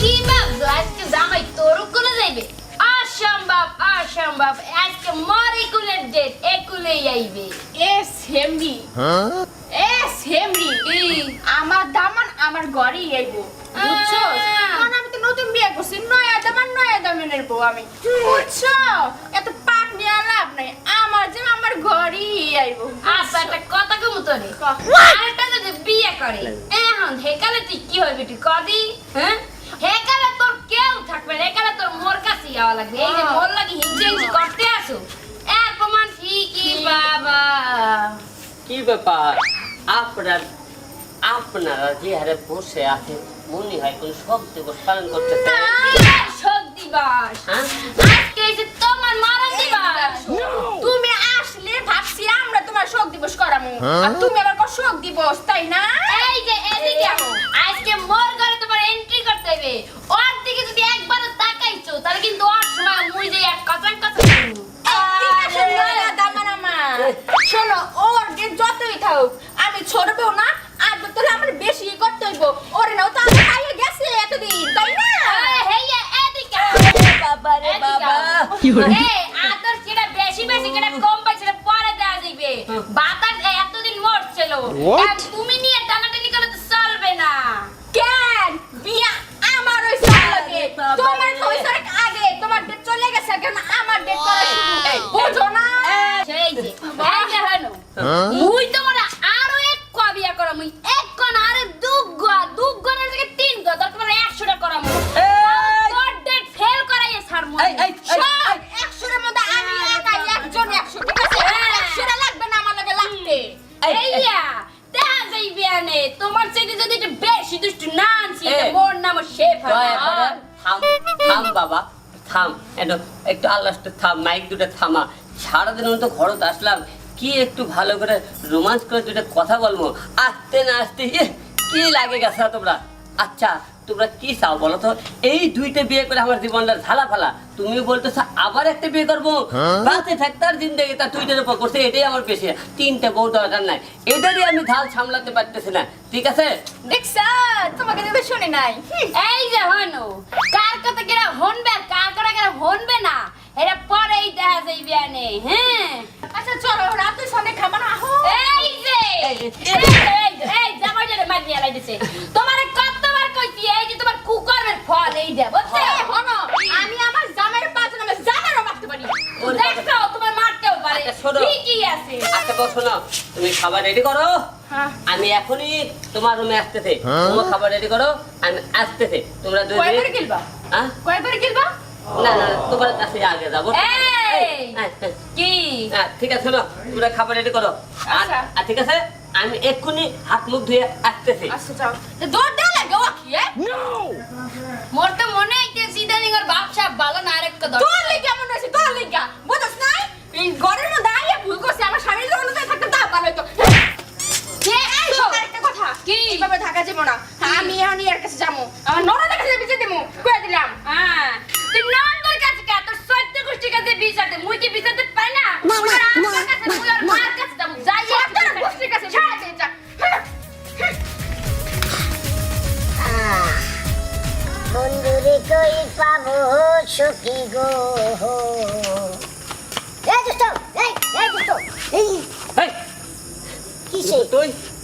কি ভাবছ আজকে জামাই তোর কোলে যাইবে? অসম্ভব অসম্ভব। আজকে মরে কুলের ডেট এ কুলেই আইবে। এ সেমরি এ সেমরি কি আমার দামান আমার ঘরেই আইবো। বুঝছ। কারণ আমি তো নতুন বিয়ে করছি। নয়া দামান নয়া দামানের বউ আমি। বুঝছ এত পাক নিয়ে লাভ নাই। আমার যে আমার ঘরেই আইবো। আচ্ছা একটা কথা কমু তোরে। ক। আরেকটা যদি বিয়ে করে এখন হেকালে তুই কি হইবি তুই কদি? হ্যাঁ? হেকালে তোর কেউ থাকবে না তোর মোর কাছে যাওয়া লাগবে। এই যে হ্যাঁ। মোর লাগি হিংসে হিংসে করতে আসো এর প্রমাণ ঠিকই বাবা। কি ব্যাপার? আপনার আপনারা যে হারে বসে আছে মনে হয় কোন সব দিবস পালন করতেছে। শোক দিবস। হ্যাঁ? আজকে এই যে তোমার মরণ দিবস। তুমি আসলে ভাবছি আমরা তোমার শোক দিবস করামু। আর তুমি আবার শোক দিবস তাই না? এই যে এদিকে আসো। আজকে মোর আসো। এই, আদর যেটা বেশি বেশি যেটা কম পাই সেটা পরে দেওয়া যাইবে। বাতাস এতদিন মরছিল। তুমি নিয়ে টানাটানি করলে তো চলবে না। কেন? বিয়া আমার ওই লাগে তোমার তো ওই সরক আগে। তোমার ডেট চলে গেছে কেন আমার ডেট করা বুঝো না। সেই যে, এই যে হলো। মুই তোমার থাম থাম বাবা থাম। একটু একটু আল্লাহ থাম মাইক দুটো থামা। সারাদিন তো ঘরত আসলাম কি একটু ভালো করে রোমান্স করে দুটো কথা বলব। আসতে না আসতে ইয়ে, কি লাগে গেছে তোমরা? আচ্ছা তোমরা কি চাও বলো তো? এই দুইটা বিয়ে করে আমার জীবনটা ঝালা ফালা। তুমি বলতেছো আবার একটা বিয়ে করব। বাঁচে থাকতে আর জিন্দগি তা উপর করছে এটাই আমার পেশে। তিনটা বউ দরকার নাই। এটারই আমি ঢাল সামলাতে পারতেছি না। ঠিক আছে? দেখছ তোমাকে যদি শুনে নাই। এই যে হনু কার কথা কেরা হনবে আর কার কথা কেরা হনবে না? এটা পরেই দেখা যাইবে আনে হ্যাঁ? আচ্ছা চলো রাতে সঙ্গে খাবা না এই যে এই যে, এই এই লাইতেছে। তোমারে ফল এই যে, হনো, আমি আমার জামাইয়ের পাঁচ নামে মারতে পারি। দেখো, তোমার মারতেও পারে। আচ্ছা, ঠিকই আছে। আচ্ছা বল শোনো তুমি খাবার রেডি করো। হ্যাঁ। আমি এখনই তোমার রুমে আসতেছে। তোমার খাবার রেডি করো আমি আসতেছে। তোমরা দুই কয়বারে গেলবা? হ্যাঁ? কয়বারে গেলবা? না না তোমার কাছে আগে যাব। হ্যাঁ, হ্যাঁ, কি? হ্যাঁ, ঠিক আছে শোনো তোমরা খাবার রেডি করো। আচ্ছা। আর ঠিক আছে আমি এক্ষুনি হাত মুখ ধুয়ে আসতেছি। আচ্ছা যাও। দৌড় মনে বাপ ভালো না, আরেকটা দরকার। তোর লেগে এমন হয়েছে তোর লেগে। বুঝছ নাই? এই ঘরের মধ্যে আইয়া ভুল করছে আমার স্বামীর থাকতে তা ভালো হতো কে? এই শোন, আরেকটা কথা কি? এইভাবে থাকা যাব না। আমি এখন ইয়ার কাছে যাব। আমার ননদের কাছে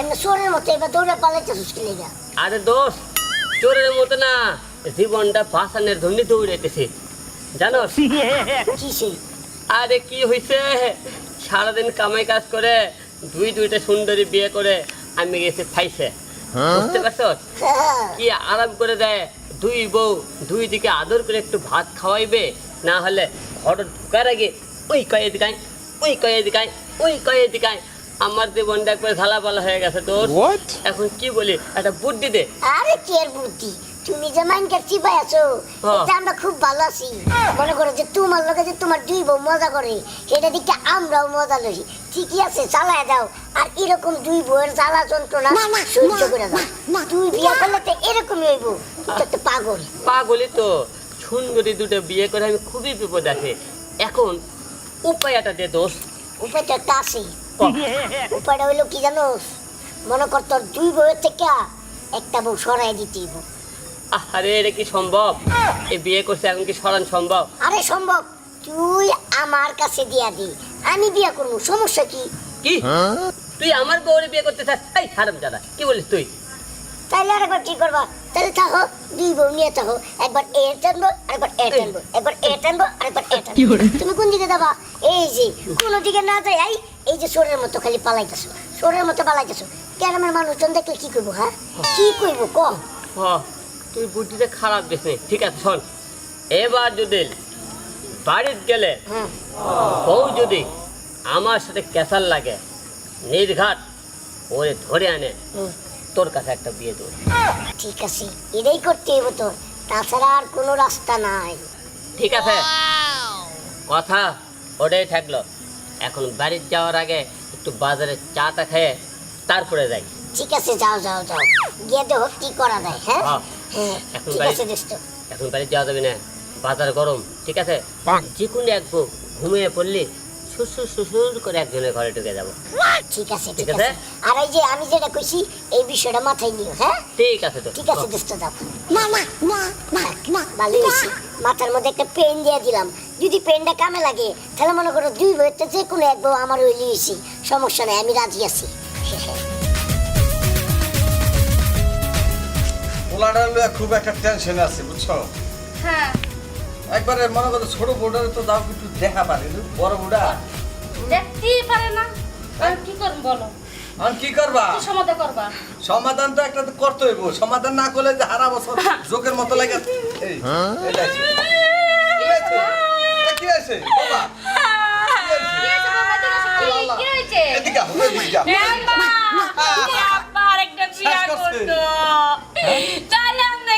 এমনি সোরের মতো এবার দৌড়ে পালাইতেছিস কি লেগা। আরে দোষ চোরের মতো না জীবনটা পাশানের ধন্যি দৌড়াইতেছে। জানো? কিসে আরে কি হইছে? সারাদিন কামাই কাজ করে দুই দুইটা সুন্দরী বিয়ে করে আমি গেছি ফাইসে। বুঝতে পারছ? হ্যাঁ, কি আরাম করে দেয় দুই বউ দুই দিকে আদর করে একটু ভাত খাওয়াইবে? না হলে ঘর ঢুকার আগে ওই কয়ে দিকায় ওই কয়ে দিকায় ওই কয়ে দিকায় আমার জীবনটা একবার ঝালা পালা হয়ে গেছে তোর। এখন কি বলি? একটা বুদ্ধি দে। আরে চের বুদ্ধি? তুমি যে মাইনকার চিপাই আছো। এটা আমরা খুব ভালো আছি। মনে করো যে তোমার লোকে যে তোমার দুই বউ মজা করে সেটা দিকে আমরাও মজা লই। ঠিকই আছে চালায় দাও। আর এরকম দুই বউয়ের জ্বালা যন্ত্রণা সহ্য করে দাও। তুই বিয়ে করলে তো এরকমই হইব। তুই তো পাগল। পাগলি তো। সুন্দরী দুটো বিয়ে করে আমি খুবই বিপদ আছে। এখন উপায়টা দে দোষ উপায়টা একটা আছে। উপায়টা হইল কি জানোস মনে কর তোর দুই বউয়ের থেকে একটা বউ সরাই দিতে আরে এটা কি সম্ভব? এই বিয়ে করছে এখন কি সরান সম্ভব? আরে সম্ভব তুই আমার কাছে দিয়া দি। আমি বিয়া করব সমস্যা কি? কি? তুই আমার বউরে বিয়ে করতে চাস? এই হারাম দাদা কি বলিস তুই? তাইলে আরেকবার কি করবা? তাহলে থাকো দুই বউ নিয়ে থাকো। একবার এ টানবো আরেকবার এ টানবো। একবার এ টানবো আরেকবার এ টানবো। তুমি কোন দিকে যাবা? এই যে কোন দিকে না যাই এই এই যে সোরের মতো খালি পালাইতেছো। সোরের মতো পালাইতেছো। গ্রামের মানুষজন দেখলে কি করব হ্যাঁ? কি করব ক? তুই বুদ্ধিটা খারাপ গেছে ঠিক আছে শোন। এবার যদি বাড়িতে গেলে হ্যাঁ। বউ যদি আমার সাথে ক্যাসাল লাগে নির্ঘাট ওরে ধরে আনে। তোর কাছে একটা বিয়ে দেবো। ঠিক আছে এটাই করতে হবে তোর। তাছাড়া আর কোনো রাস্তা নাই। ঠিক আছে। কথা ওটাই থাকল। এখন বাড়ির যাওয়ার আগে একটু বাজারে চাটা খেয়ে তারপরে যাই। ঠিক আছে যাও যাও যাও। গিয়ে দেখো কি করা যায় হ্যাঁ? হ্যাঁ। হ্যাঁ এখন ঠিক বাড়ি- আছে দোস্ত এখন বাড়ি যাওয়া যাবে না। বাজার গরম ঠিক আছে? যে কোনো এক ঘুমিয়ে পড়লে শ্বশুর শ্বশুর করে একজনের ঘরে ঢুকে যাব। ঠিক আছে ঠিক আছে? আর এই যে আমি যেটা কইছি এই বিষয়টা মাথায় নিও হ্যাঁ? ঠিক আছে তো ঠিক আছে দোস্ত যাও। না না না না না ভালো হয়েছে মাথার মধ্যে একটা পেন দিয়ে দিলাম। যদি পেনটা কামে লাগে তাহলে মনে করো দুই বইতে যে কোনো এক বউ আমার ওই লিয়েছি সমস্যা নেই আমি রাজি আছি। খুব একটা টেনশনে আছে বুঝছ? হ্যাঁ। একবারে মনে করো ছোট বউটারে তো দাও একটু দেখা পারে বড় বউটা দেখতেই পারে না। আর কি করব বলো? আর কি করবা? কি সমাধা করবা? সমাধান তো একটা তো করতে হইব। সমাধান না করলে যে হারা বছর জোকের মতো লাগে। এই এটা। কি আছে? এ কি আছে বাবা কি হয়েছে? এদিকে বিয়া করতো তাহলে আমরা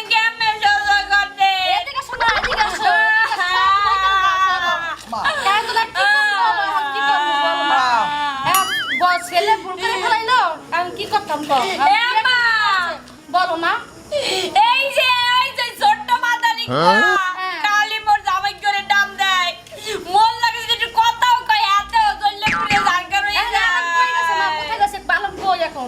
বলো না এই যে এই যে ছোট্ট মাদারি কালি মোর জামাই করে দাম দেয়। মোর লাগে যদি কথাও কয় এত জল্লে পুড়ে জারকার হয়ে এখন আলম কই গেছে মা? কোথায় গেছে? আলম কই এখন?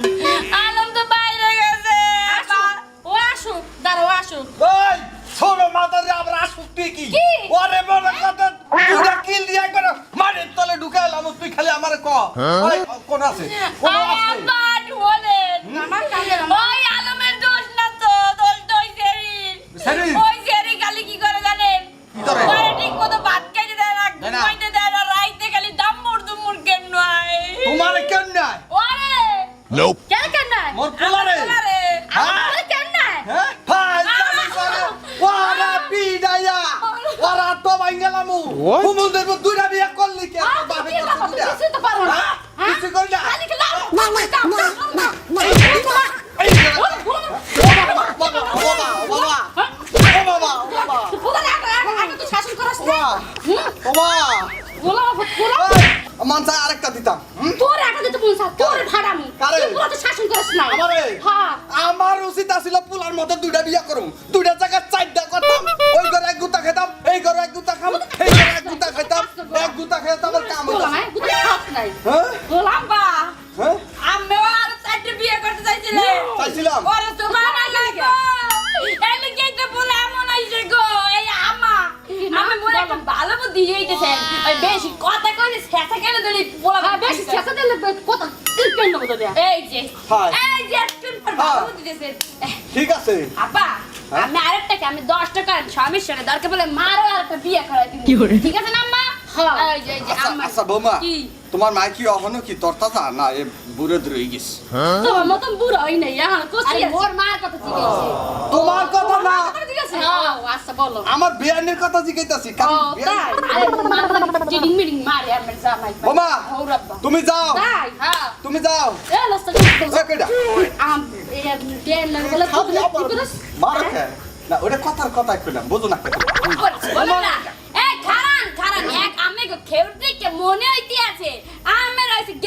আলম তো বাইরে গেছে। আসুক, ও আসুক, দাঁড়াও, আসুক। ওই ছোট মাথারে আবার আসুক কি? ওরে বড় কথা দুটা কিল দিয়ে একবার মাটির তলে ঢুকাইলাম তুই খালি আমারে ক। কোন আছে? কোন আছে? ওরা তো বাইঙ্গালামু হুমুদের দুইটা বিয়ে করলি আছে আপা হ্যাঁ? আমি আরেকটা কি? আমি দশ টাকা স্বামীর সাথে দরকার বলে মারো আর একটা বিয়ে করাই করে? ঠিক আছে না আম্মা? হ্যাঁ। আচ্ছা আম্মা। আচ্ছা বৌমা। কি? তোমার মাই কি অহনো কি তরতাজা না এ বুড়ে রয়ে গেছে তোমার মতন বুড়ো হই নাই, এখন আছে। মোর মার কথা জিজ্ঞেস তোমার কথা না কথা ঠিক আছে? হ্যাঁ, আচ্ছা, বলো। আমার বিয়ানের কথা জিজ্ঞাসি কারণ ও, বিয়ান- তাই? আরে মোর মার মিডিং মারে জামাই হৌরাব্বা তুমি যাও তাই? হ্যাঁ তুমি যাও এ, লস্তা। এ, কইডা? আম, এ, ডেন লাগে বলে খাও, তুই কি করিস? মারো কে? না ওটা কথার কথা কইলাম বুঝো না কেন বলো না এই খারান খারান এক আমি গো খেউতে কে মনে হইতে আছে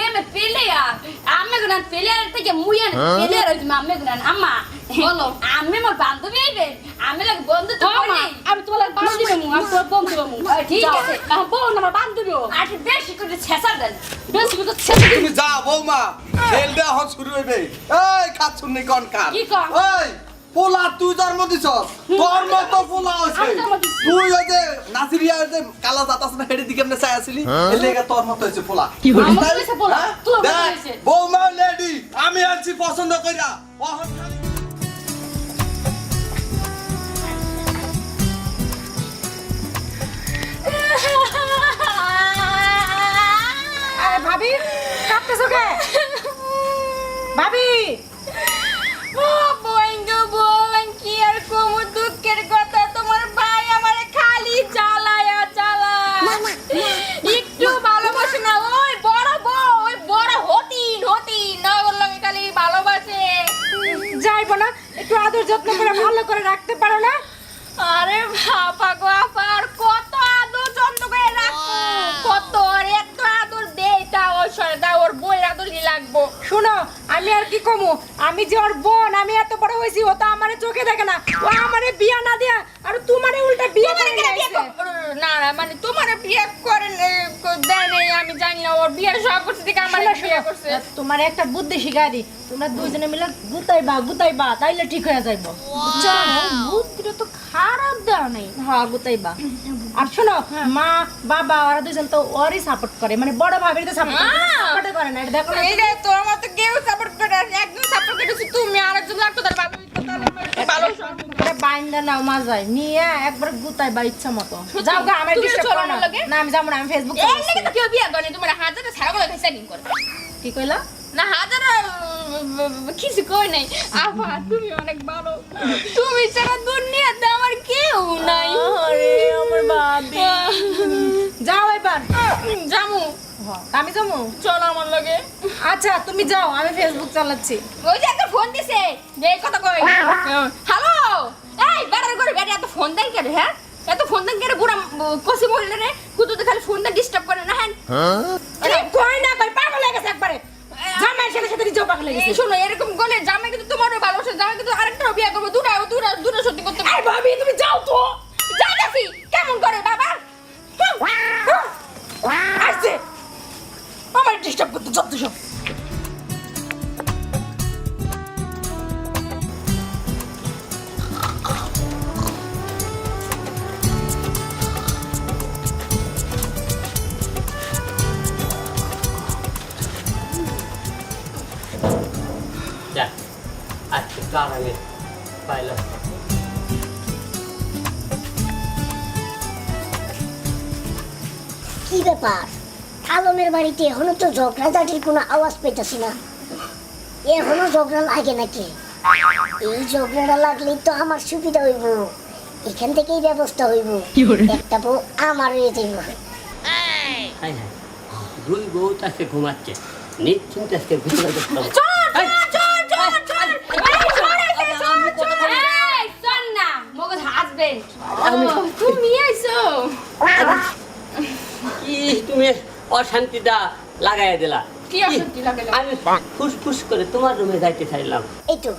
গেমে প্লেয়ার আমি গো না প্লেয়ার থেকে মুইয়া প্লেয়ার হইছে আমি গো না আম্মা বলো। আমি মোর বান্ধবী আইবেন আমি লাগে বন্ধু তো মা, করি আমি তোমার বান্ধবী হমু, আমি তোর বন্ধু। ও, ঠিক। আছে। এখন বউ না বান্ধবী ও। আর বেশি করে ছেঁচা দেন বেশি করে দিবি। তুমি যাও বৌমা খেলবে এখন শুরু হইবে এই খাচ্ছুন নি কোন কার কি কন? ওই পোলা তুই জন্ম দিছস? তোর মতো পোলা হইছে। তুই ওই যে নাসিরিয়া যে কালা জাত আছে না হেডি দিকে এমনি চাই আসিলি এর লেগে তোর মতো হইছে পোলা। আমার মতো হইছে পোলা, হ্যাঁ? দেখ, হইছে। বৌমা লেডি আমি আছি পছন্দ কইরা। অহন আরে ভাবি কাঁপতেছো কে ভাবি! ও গো বোন কি আর কম দুঃখের কথা? তোমার ভাই আমারে খালি জ্বালায়া জ্বালায় একটু ভালোবাসে না ওই বড় বউ ওই বড় হতিন হতিন। নগর লাগে খালি ভালোবাসে। যাইবো না একটু আদর যত্ন করে ভালো করে রাখতে পারো না? আরে বাবা গো আপা, আর কত আদর যত্ন করে রাখব? কত আর এত আদর দেই তা ওর সরে দা ওর বই আদরই লাগবো। শোনো আমি আর কি কমু? আমি যে ওর বোন আমি এত বড় হয়েছি ও তো আমারে চোখে দেখে না ও আমারে বিয়া না দিয়া আর তোমারে উল্টা বিয়ে করে তোমারে নিয়ে বিয়ে আইছে। কর- না না মানে তোমার বিয়ে করেন দেয় নাই আমি জানি না ওর বিয়ে সব করছে দিকে আমার বিয়ে করছে। তোমার একটা বুদ্ধি শিখাই তোমরা দুইজনে মিলে গুতাইবা গুতাইবা তাইলে ঠিক হয়ে যাইবো। বুঝছ বুদ্ধিটা তো খারাপ দেওয়া নাই। হ্যাঁ গুতাইবা। আর শোনো মা বাবা ওরা দুজন তো ওরই সাপোর্ট করে। মানে বড় ভাবির তো সাপোর্ট সাপোর্ট করে না এটা দেখো এই যে তোর মতো কেউ সাপোর্ট করে আর একজন সাপোর্ট করেছি তুমি আরেকজন লাগতো তার ভালো বাইন্দা নাও নিয়ে একবার গুতাই বা ইচ্ছা মতো। যাও গা আমার তুমি ডিস্টার্ব চলো করো না। না আমি যাব না আমি ফেসবুক এই লেগে তো কেউ বিয়ে করে তোমার হাজারে ছাড়া করে সেটিং করে কি কইলা? না হাজারে কিছু কই নাই। আফা তুমি অনেক ভালো। তুমি ছাড়া দুনিয়াতে আমার কেউ নাই। আরে আমার বাবি যাও এবার। জামু হ্যাঁ, আমি যাব চলো আমার লগে। আচ্ছা তুমি যাও আমি ফেসবুক চালাচ্ছি। ওই যে একটা ফোন দিছে। যে কথা কই। হ্যালো এই বেড়ার করে বেড়ে এত ফোন দেন কেন হ্যাঁ? এত ফোন দেন কেন বুড়া কষি বললে রে? কুতুতে খালি ফোন দেন ডিস্টার্ব করে না হ্যাঁ? আরে কই না কই পাগল হয়ে গেছে একবারে। জামাই সাথে সাথে নিজেও পাগল হয়ে গেছে। শোনো এরকম গলে জামাই কিন্তু তোমারও ভালোবাসে জামাই কিন্তু আরেকটা বিয়ে করব। দুটা দুটা দুটা সত্যি করতে আরে ভাবি তুমি যাও তো। যাইতাছি কেমন করে, বাবা? আসছে। আমার ডিস্টার্ব করতে যত সব। যাক আজকে কার আমি পাইলাম কি ব্যাপার। আলমের বাড়িতে এখনও তো ঝগড়াঝাটির কোনো আওয়াজ পেতেছি না। এখনও ঝগড়া লাগে নাকি? এই ঝগড়াটা লাগলেই তো আমার সুবিধা হইব। এখান থেকেই ব্যবস্থা হইব। একটা বউ আমার হয়ে যাইব। হাই হাই। দুই বউ আজকে ঘুমাচ্ছে। নিশ্চিন্ত আজকে ঘুমাতে। আমি- তুমি আইছো। কি তুমি অশান্তিটা লাগাইয়া দিলা? কি অশান্তি লাগাইলা? আমি ফুসফুস করে তোমার রুমে যাইতে চাইলাম। এই তো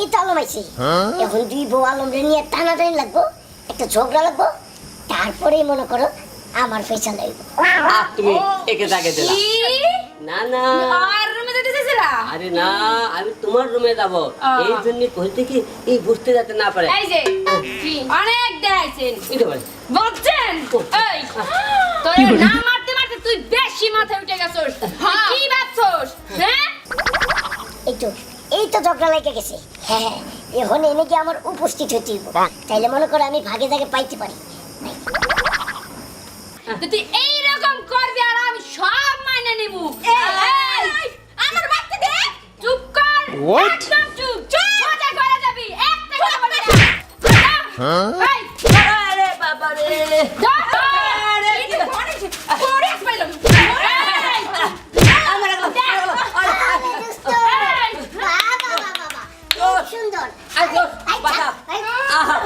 এই তো আলম আইছে। এখন দুই বউ আলমরে নিয়ে টানাটানি লাগবো একটা ঝগড়া লাগবো তারপরেই মনে করো আমার পয়সা লাগবে আর তুমি একে জাগে দিলা। না না। আর যেতে আরে না আমি তোমার রুমে যাব। এই জন্য বলতে কি এই বুঝতে যাতে না পারে। এই যে, অনেক দেখাইছেন। বুঝছেন? এই, তোর না মারতে মারতে তুই বেশি মাথায় উঠে গেছস। তুই কি ভাবছস? হ্যাঁ? এই তো এই তো ঝগড়া লেগে গেছে। হ্যাঁ হ্যাঁ। এখন এনে কি আমার উপস্থিত হতে তাইলে মনে করো আমি ভাগে ভাগে পাইতে পারি। তুই এইরকম করবি আর আমি সব মাইনে নিব এই, আমার বাচ্চা দে চুপ কর What? একদম চুপ চুপ সোজা করে যাবি একটা কথা বলবি না। এই, আরে বাবা রে ধর, ধর। এই তো পড়েছে, পড়ে পাইলাম। এই, আমার লাগল, আমার লাগল। আরে, আরে দোস্ত, এই, বাবা, বাবা, বাবা, খুব সুন্দর আরে, এই, এই, বাবা। এই, আহা,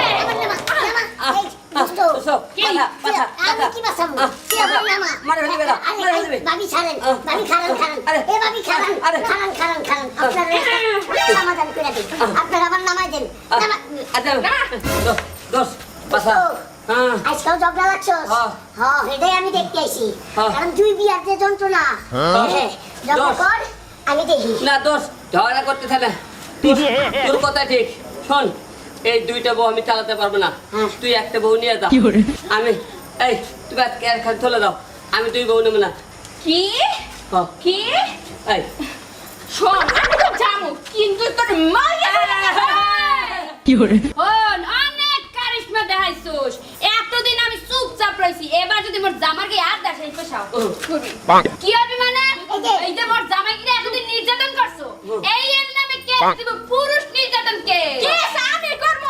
এই, আমার নামা, নামা, এই, দোস্ত, দোস্ত, পাঠা, পাঠা, আমি পাঠা। কি বাঁচাবো? আহ, তুই আমার নামা। মারে ফেলবে না, মারে আরে, ফেলবে। ভাবি ছাড়েন, আহ, খারান, খারান। এ ভাবি খারান, খারান, খারান, খারান। আপনারা সমাধান করে দিন। আপনারা আবার নামাই দেন। নামা- দোস দোস পাশা হ্যাঁ আজকাল ঝগড়া লাগছস? হ্যাঁ। হ্যাঁ, আমি দেখতে আইছি। হ্যাঁ। কারণ তুই বিয়ার যে যন্ত্রণা। হ্যাঁ, কর, আমি দেখি না দোষ ঝগড়া করতে থাকে তোর কথা ঠিক শোন এই দুইটা বউ আমি চালাতে পারব না তুই একটা বউ নিয়ে যা আমি এই তুমি আজকে আর খালি চলে দাও আমি দুই বউ নেব না। কি? কি? এই। শোন আমি তো জানো কিন্তু তোর মাইয়া হন অনেক কারিশমা দেখাইছোস। এতদিন আমি চুপচাপ রইছি এবার যদি মোর জামার গায়ে হাত দাস এই পেশাও করবি কি হবে মানে এই যে মোর জামাই কিনে এতদিন নির্যাতন করছ। এই এর নামে কে দিব পুরুষ নির্যাতন কে? কে আমি করব।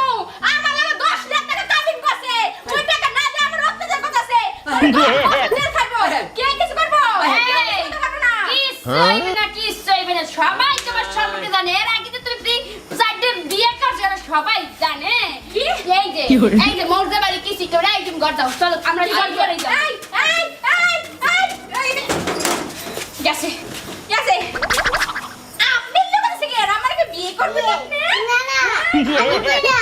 আমার লাগে 10 লাখ টাকা কাবিন করছে। ওই টাকা না দিয়ে আমার অত্যাচার করতেছে। জেল খাব কে কিছু করব এই, কিছু করব হইবে না কিস হইবে না সবাই তোমার সম্পর্কে জানে। এর আগে তো তুমি চারটে বিয়ে করছ এরা সবাই জানে। এই যে এই যে মোর বাড়ি কিসি করে এই তুমি ঘর যাও চলো আমরা ঘর করে যাই। এই এই এই এই এই। গেছে। গেছে। আপনি লোক থেকে আমার বিয়ে আপনি না না না।